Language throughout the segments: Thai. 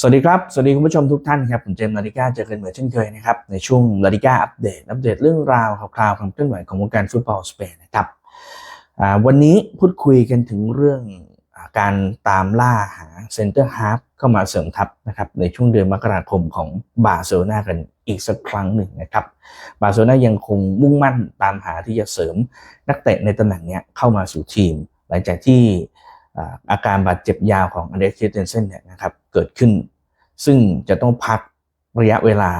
สวัสดีครับ สวัสดีคุณผู้ชมทุกท่านครับ ผมเจมส์ลาดิก้าเจอกันเหมือนเช่นเคยนะครับ ในช่วงลาดิก้าอัปเดต อัปเดตเรื่องราวข่าวๆความเคลื่อนไหวของวงการฟุตบอลสเปนนะครับวันนี้พูดคุยกันถึงเรื่องอการตามล่าหาเซนเตอร์ฮาร์ฟเข้ามาเสริมทัพนะครับในช่วงเดือนมกราคมของบาร์เซโลนากันอีกสักครั้งหนึ่งนะครับ บาร์เซโลนายังคงมุ่งมั่นตามหาที่จะเสริมนักเตะในตำแหน่งนี้เข้ามาสู่ทีม หลังจากที่ อาการบาดเจ็บยาวของอเล็กซ์เทนเซนเนี่ยนะครับเกิดขึ้น ซึ่งจะต้องพักระยะเวลา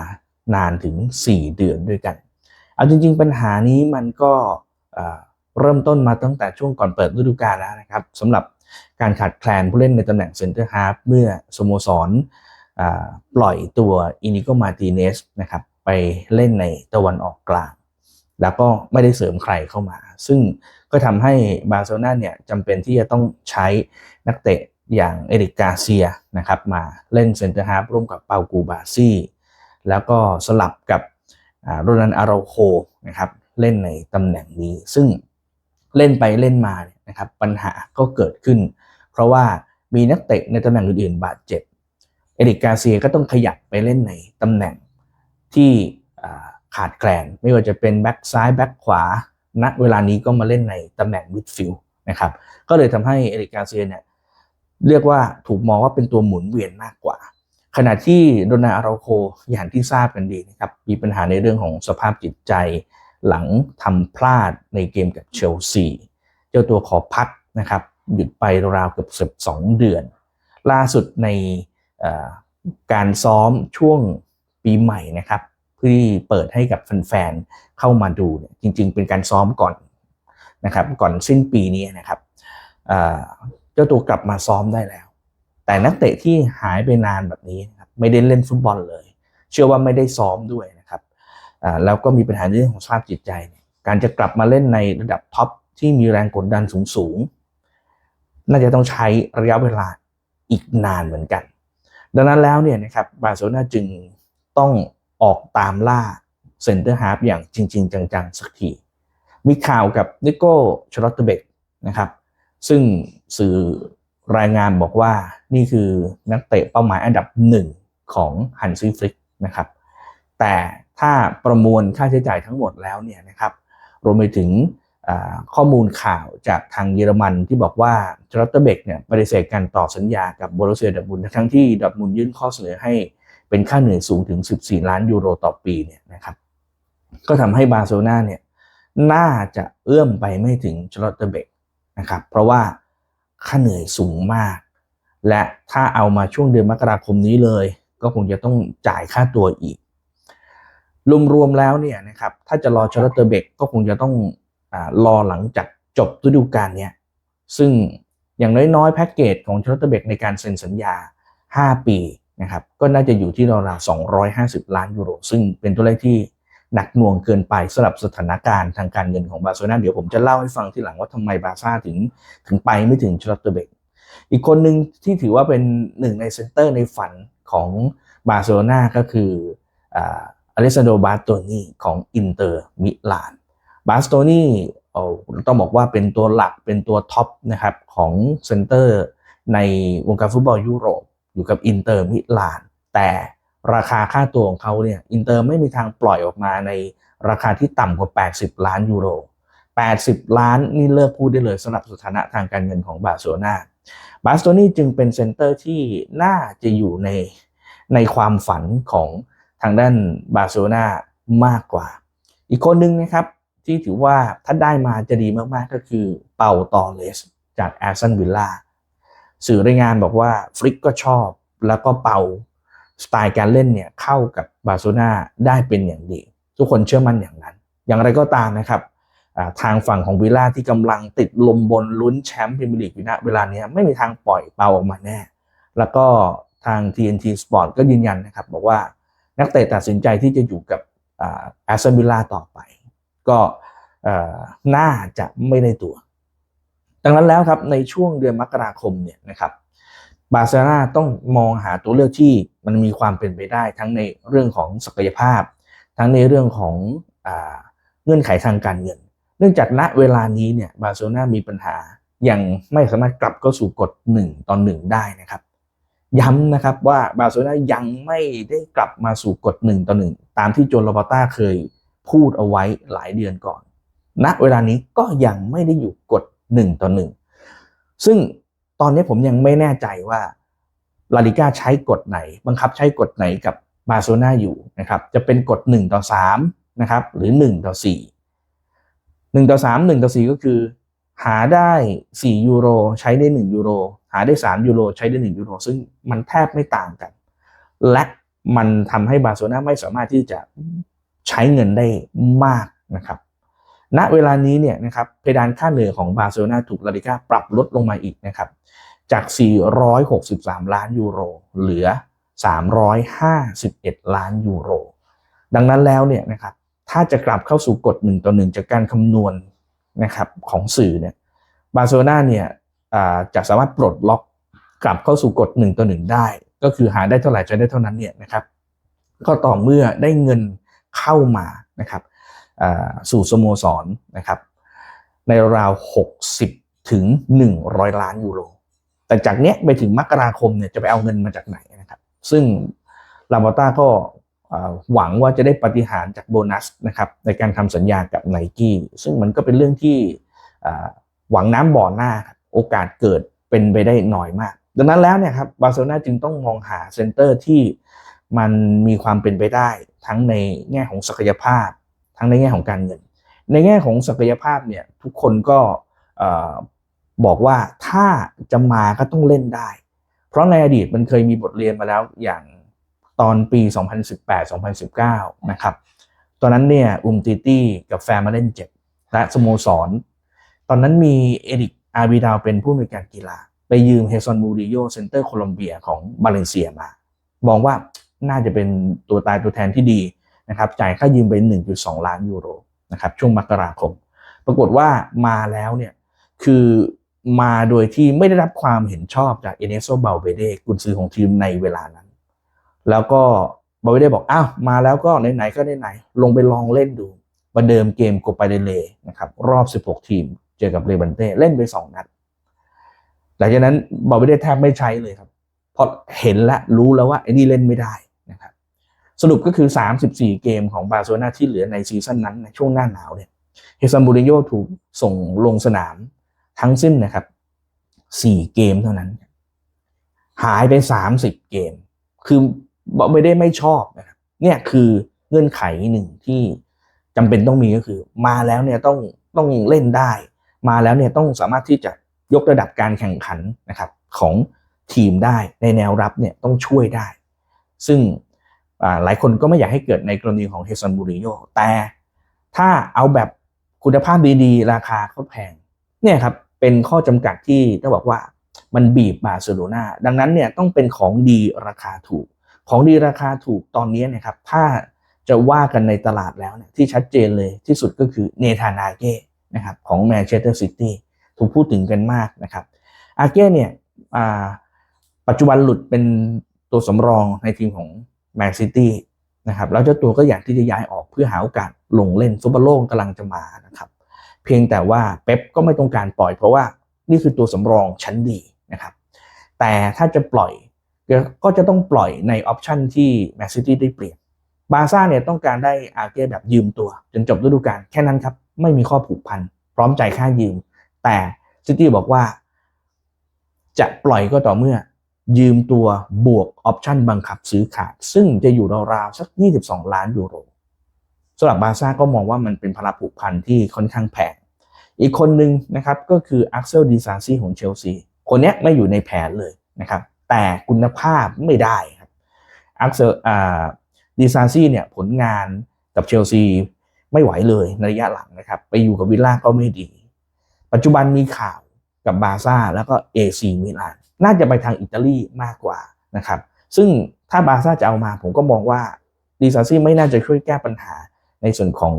นานถึง 4 เดือนด้วยกัน เอาจริง ๆ ปัญหานี้มันก็เริ่มต้นมาตั้งแต่ช่วงก่อนเปิดฤดูกาลแล้วนะครับสำหรับการขาดแคลนผู้เล่นในตำแหน่งเซนเตอร์ฮาร์ฟเมื่อสโมสรอ่าปล่อยตัวอินิโกมาติเนสนะครับไปเล่นในตะวันออกกลาง แล้วก็ไม่ได้เสริมใครเข้ามา ซึ่งก็ทำให้บาร์เซโลนาเนี่ยจำเป็นที่จะต้องใช้นักเตะอย่างเอริกกาเซียนะครับมาเล่นเซนเตอร์ฮาร์ฟร่วมกับเปากูบาซี่แล้วก็สลับกับโรนันอาราโคนะครับเล่นในตำแหน่งนี้ ซึ่งเล่นไปเล่นมาเนี่ยนะครับปัญหาก็เกิดขึ้น เพราะว่ามีนักเตะในตำแหน่งอื่นๆ บาดเจ็บ เอริกกาเซียก็ต้องขยับไปเล่นในตำแหน่งที่ ขาดแคลน ไม่ว่าจะเป็นแบ็กซ้ายแบ็กขวาณเวลานี้ก็มาเล่นในตำแหน่งมิดฟิลด์นะครับ ก็เลยทำให้เอริกกาเซียเนี่ยเรียกว่าถูกมองว่าเป็นตัวหมุนเวียนมากกว่า ขณะที่โดนาอาราโคอย่างที่ทราบกันดีนะครับ มีปัญหาในเรื่องของสภาพจิตใจ หลังทำพลาดในเกมกับเชลซีเจ้าตัวขอพักนะครับ หยุดไปราวเกือบสิบสองเดือน ล่าสุดในการซ้อมช่วงปีใหม่นะครับ ที่เปิดให้กับแฟนๆเข้ามาดูจริง ๆ เป็นการซ้อมก่อนนะครับก่อนสิ้นปีนี้นะครับเจ้าตัวกลับมาซ้อมได้แล้ว แต่นักเตะที่หายไปนานแบบนี้นะครับไม่ได้เล่นฟุตบอลเลย เชื่อว่าไม่ได้ซ้อมด้วยนะครับแล้วก็มีปัญหาเรื่องของสภาพจิตใจ การจะกลับมาเล่นในระดับท็อปที่มีแรงกดดันสูงๆน่าจะต้องใช้ระยะเวลาอีกนานเหมือนกัน ดังนั้นแล้วเนี่ยนะครับบาร์เซโลนาจึงต้อง ออกตามล่าเซนเตอร์ฮาร์ฟอย่างจริง ๆ จัง ๆ สักที มีข่าวกับนิโก้ชลอตเตเบกนะครับ ซึ่งสื่อรายงานบอกว่านี่คือนักเตะเป้าหมายอันดับหนึ่งของฮันซีฟลิกนะครับ แต่ถ้าประมวลค่าใช้จ่ายทั้งหมดแล้วเนี่ยนะครับ รวมไปถึงข้อมูลข่าวจากทางเยอรมันที่บอกว่าจอร์ตเบกเนี่ยปฏิเสธการต่อสัญญากับโบรุเซียดอร์ทมุนทั้งที่ดอร์ทมุนยื่นข้อเสนอให้ เป็นค่าเหนื่อยสูงถึง 14 ล้านยูโรต่อปีเนี่ยนะครับก็ทำให้บาร์เซโลนาเนี่ยน่าจะเอื้อมไปไม่ถึงจอร์ตเบกนะครับเพราะว่าค่าเหนื่อยสูงมาก และถ้าเอามาช่วงเดือนมกราคมนี้เลย ก็คงจะต้องจ่ายค่าตัวอีก รวมๆแล้วเนี่ยนะครับถ้าจะรอชาร์เตอร์เบกก็คงจะต้องอรอหลังจากจบฤดูกาลเนี้ยซึ่งอย่างน้อยๆ แพ็กเกจของชาร์เตอร์เบกในการเซ็นสัญญา 5 ปี นะครับก็น่าจะอยู่ที่ราวๆ250 ล้านยูโร ซึ่งเป็นตัวเลขที่หนักหน่วงเกินไปสำหรับสถานการณ์ทางการเงินของบาร์เซโลนาเดี๋ยวผมจะเล่าให้ฟังทีหลังว่าทำไมบาร์ซ่าถึงถึงไปไม่ถึงชาร์ลเตอร์เบกอีกคนหนึ่งที่ถือว่าเป็นหนึ่งในเซนเตอร์ในฝันของบาร์เซโลนาก็คืออเลสซานโดบาสโตนีของอินเตอร์มิลานบาสโตนีต้องบอกว่าเป็นตัวหลักเป็นตัวท็อปนะครับของเซนเตอร์ในวงการฟุตบอลยุโรป อยู่กับอินเตอร์มิลาน แต่ราคาค่าตัวของเขาเนี่ยอินเตอร์ไม่มีทางปล่อยออกมาในราคาที่ต่ำกว่า 80 ล้านยูโร 80 ล้านนี่เลิกพูดได้เลยสำหรับสถานะทางการเงินของบาร์เซโลนาบาสโตนีจึงเป็นเซ็นเตอร์ที่น่าจะอยู่ในในความฝันของทางด้านบาร์เซโลนามากกว่า อีกคนหนึ่งนะครับที่ถือว่าถ้าได้มาจะดีมากๆก็คือเปาตอเลสจากแอสตันวิลล่า สื่อรายงานบอกว่าฟริกก็ชอบแล้วก็เป่าสไตล์การเล่นเนี่ยเข้ากับบาร์เซโลนาได้เป็นอย่างดี ทุกคนเชื่อมั่นอย่างนั้น อย่างไรก็ตามนะครับทางฝั่งของวิลล่าที่กำลังติดลมบนลุ้นแชมป์พรีเมียร์ลีกอยู่ณเวลานี้ไม่มีทางปล่อยเปาออกมาแน่ แล้วก็ทาง TNT Sport ก็ยืนยันนะครับ บอกว่านักเตะตัดสินใจที่จะอยู่กับแอสตันวิลล่าต่อไป ก็น่าจะไม่ได้ตัว ดังนั้นแล้วครับในช่วงเดือนมกราคมเนี่ยนะครับบาร์เซโลนาต้องมองหาตัวเลือกที่มันมีความเป็นไปได้ทั้งในเรื่องของศักยภาพ ทั้งในเรื่องของอเงื่อนไขทางการเงิน เนื่องจากณเวลานี้เนี่ยบาร์เซโลนามีปัญหายังไม่สามารถกลับเข้าสู่กฎ1ต่อ1ได้นะครับ ย้ำนะครับว่าบาร์เซโลนายังไม่ได้กลับมาสู่กฎหนึ่งต่อหนึ่งตามที่โจลาปาต้าเคยพูดเอาไว้หลายเดือนก่อนณเวลานี้ก็ยังไม่ได้อยู่กฎ หนึ่งต่อหนึ่งซึ่งตอนนี้ผมยังไม่แน่ใจว่าลาลิก้าใช้กฎไหน บังคับใช้กฎไหนกับบาร์เซโลนาอยู่นะครับจะเป็นกฎ1ต่อ3นะครับหรือ 1 ต่อ 4 1 ต่อ 3 1 ต่อ 4 ก็คือ หาได้ 4 ยูโร ใช้ได้ 1 ยูโร หาได้ 3 ยูโร ใช้ได้ 1 ยูโร ซึ่งมันแทบไม่ต่างกัน และมันทำให้บาร์เซโลนาไม่สามารถที่จะใช้เงินได้มากนะครับ ณเวลานี้เนี่ยนะครับเพดานค่าเหนื่อยของบาร์เซโลนาถูกลาลิก้าปรับลดลงมาอีกนะครับจาก 463 ล้านยูโร เหลือ 351 ล้านยูโร ดังนั้นแล้วเนี่ยนะครับถ้าจะกลับเข้าสู่กฎ1ต่อ1จากการคำนวณนะครับของสื่อเนี่ยบาร์เซโลนาเนี่ยจะสามารถปลดล็อกกลับเข้าสู่กฎ1ต่อ1ได้ ก็คือหาได้เท่าไหร่ใช้ได้เท่านั้นเนี่ยนะครับก็ต่อเมื่อได้เงินเข้ามานะครับ สู่สโมสรนะครับ ในราว 60 ถึง 100 ล้านยูโร แต่จากเนี้ยไปถึงมกราคมเนี่ยจะไปเอาเงินมาจากไหนนะครับ ซึ่งลาบอต้าก็หวังว่าจะได้ปฏิหารจากโบนัสนะครับในการทำสัญญากับไนกี้ซึ่งมันก็เป็นเรื่องที่หวังน้ำบ่อหน้าโอกาสเกิดเป็นไปได้น้อยมาก ดังนั้นแล้วเนี่ยครับบาร์เซโลนาจึงต้องมองหาเซ็นเตอร์ที่มันมีความเป็นไปได้ทั้งในแง่ของศักยภาพ ทั้งในแง่ของการเงิน ในแง่ของศักยภาพเนี่ยทุกคนก็บอกว่าถ้าจะมาก็ต้องเล่นได้ เพราะในอดีตมันเคยมีบทเรียนมาแล้วอย่างตอนปี 2018-2019 นะครับ ตอนนั้นเนี่ยอุมติตี้กับแฟร์มาเล่นเจ็บและสโมสร ตอนนั้นมีเอริกอาร์บิดาวเป็นผู้มีการกีฬา ไปยืมเฮซอนมูริโยเซนเตอร์โคลอมเบียของบาเลนเซียมา มองว่าน่าจะเป็นตัวตายตัวแทนที่ดี นะครับจ่ายค่ายืมไป 1.2 ล้านยูโรนะครับช่วงมกราคม ปรากฏว่ามาแล้วเนี่ยคือมาโดยที่ไม่ได้รับความเห็นชอบจากเอเนโซเบลเบเดกุนซือของทีมในเวลานั้น แล้วก็เบาเบเดบอกอ้าวมาแล้วก็ไหนๆก็ไหนๆลงไปลองเล่นดูประเดิมเกมโกปเดเลนะครับรอบ 16 ทีม เจอกับเรบันเต้เล่นไป 2 นัด หลังจากนั้นเบาเบเดแทบไม่ใช้เลยครับเพราะเห็นและรู้แล้วว่าไอ้นี่เล่นไม่ได้ สรุปก็คือ 34 เกมของบาร์เซโลนาที่เหลือในซีซั่นนั้นในช่วงหน้าหนาวเนี่ยเฮซันบูริโยถูกส่งลงสนามทั้งสิ้นนะครับสี่เกมเท่านั้น หายไปสามสิบเกม คือไม่ได้ไม่ชอบนะครับเนี่ยคือเงื่อนไขหนึ่งที่จำเป็นต้องมีก็คือ มาแล้วเนี่ยต้องต้องเล่นได้ มาแล้วเนี่ยต้องสามารถที่จะยกระดับการแข่งขันนะครับของทีมได้ในแนวรับเนี่ยต้องช่วยได้ ซึ่ง หลายคนก็ไม่อยากให้เกิดในกรณีของเฮซันบูริโยแต่ถ้าเอาแบบคุณภาพดีๆ ราคาก็แพงเนี่ยครับเป็นข้อจำกัดที่ต้องบอกว่ามันบีบบาร์เซโลนาดังนั้นเนี่ยต้องเป็นของดีราคาถูก ของดีราคาถูกตอนนี้นะครับถ้าจะว่ากันในตลาดแล้วเนี่ยที่ชัดเจนเลยที่สุดก็คือเนธานาเก้นะครับของแมนเชสเตอร์ซิตี้ถูกพูดถึงกันมากนะครับอาเก้เนี่ยปัจจุบันหลุดเป็นตัวสำรองในทีมของ แมนซิตี้นะครับแล้วเจ้าตัวก็อยากที่จะย้ายออกเพื่อหาโอกาสลงเล่นซุปเปอร์โลกกำลังจะมานะครับ เพียงแต่ว่าเป๊ปก็ไม่ต้องการปล่อยเพราะว่านี่คือตัวสำรองชั้นดีนะครับ แต่ถ้าจะปล่อยก็จะต้องปล่อยในออปชันที่แมนซิตี้ได้เปลี่ยนบาซ่าเนี่ยต้องการได้อาเก้แบบยืมตัว จนจบฤดูกาลแค่นั้นครับ ไม่มีข้อผูกพัน พร้อมใจค่ายืม แต่ซิตี้บอกว่า จะปล่อยก็ต่อเมื่อ ยืมตัวบวกออปชันบังคับซื้อขาด ซึ่งจะอยู่ราวๆสัก 22 ล้านยูโรสำหรับบาซ่าก็มองว่ามันเป็นพลัผูกพันที่ค่อนข้างแพงอีกคนหนึ่งนะครับก็คืออักเซลดีซาซีของเชลซีคนนี้ไม่อยู่ในแผนเลยนะครับ แต่คุณภาพไม่ได้ครับอักเซลดีซาซีเนี่ยผลงานกับเชลซีไม่ไหวเลยในระยะหลังนะครับ ไปอยู่กับวิลล่าก็ไม่ดี ปัจจุบันมีข่าว กับบาซ่าแล้วก็เอซีมิลานน่าจะไปทางอิตาลีมากกว่านะครับ ซึ่งถ้าบาซ่าจะเอามาผมก็มองว่าดีซาซี่ไม่น่าจะช่วยแก้ปัญหาในส่วนของ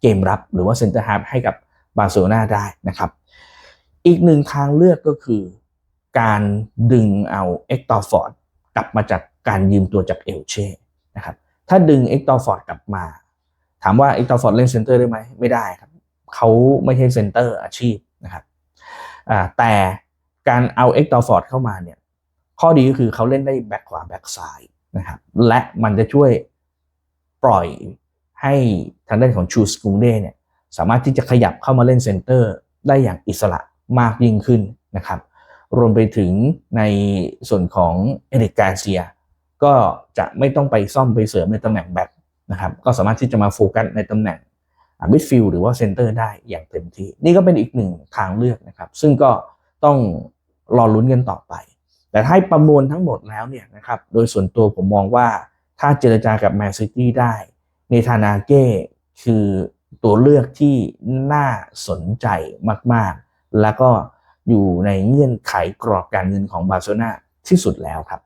เกมรับหรือว่าเซนเตอร์ฮาร์ให้กับบาร์เซโลนาได้นะครับ อีกหนึ่งทางเลือกก็คือ การดึงเอาเอ็กตอร์ฟอร์ดกลับมาจากการยืมตัวจากเอลเช่นะครับถ้าดึงเอ็กตอร์ฟอร์ดกลับมา ถามว่าเอ็กตอร์ฟอร์ดเล่นเซนเตอร์ได้ไหมไม่ได้ครับเขาไม่ใช่เซนเตอร์อาชีพนะครับ แต่การเอาเอ็กตอร์ฟอร์ดเข้ามาเนี่ยข้อดีก็คือเขาเล่นได้แบ็คขวาแบ็คซ้ายนะครับและมันจะช่วยปล่อยให้ทางด้านของชูสกุงเดเนี่ยสามารถที่จะขยับเข้ามาเล่นเซนเตอร์ได้อย่างอิสระมากยิ่งขึ้นนะครับ รวมไปถึงในส่วนของเอริกกาเซีย ก็จะไม่ต้องไปซ่อมไปเสริมในตำแหน่งแบ็คนะครับ ก็สามารถที่จะมาโฟกัสในตำแหน่ง มิดฟิลด์หรือว่าเซนเตอร์ได้อย่างเต็มที่ นี่ก็เป็นอีกหนึ่งทางเลือกนะครับ ซึ่งก็ต้องรอลุ้นกันต่อไป แต่ถ้าให้ประมวลทั้งหมดแล้วเนี่ยนะครับโดยส่วนตัวผมมองว่าถ้าเจรจากับแมนซิตี้ได้เนธานาเก้คือตัวเลือกที่น่าสนใจมาก ๆ แล้วก็อยู่ในเงื่อนไขกรอบการเงินของบาร์เซโลนาที่สุดแล้วครับ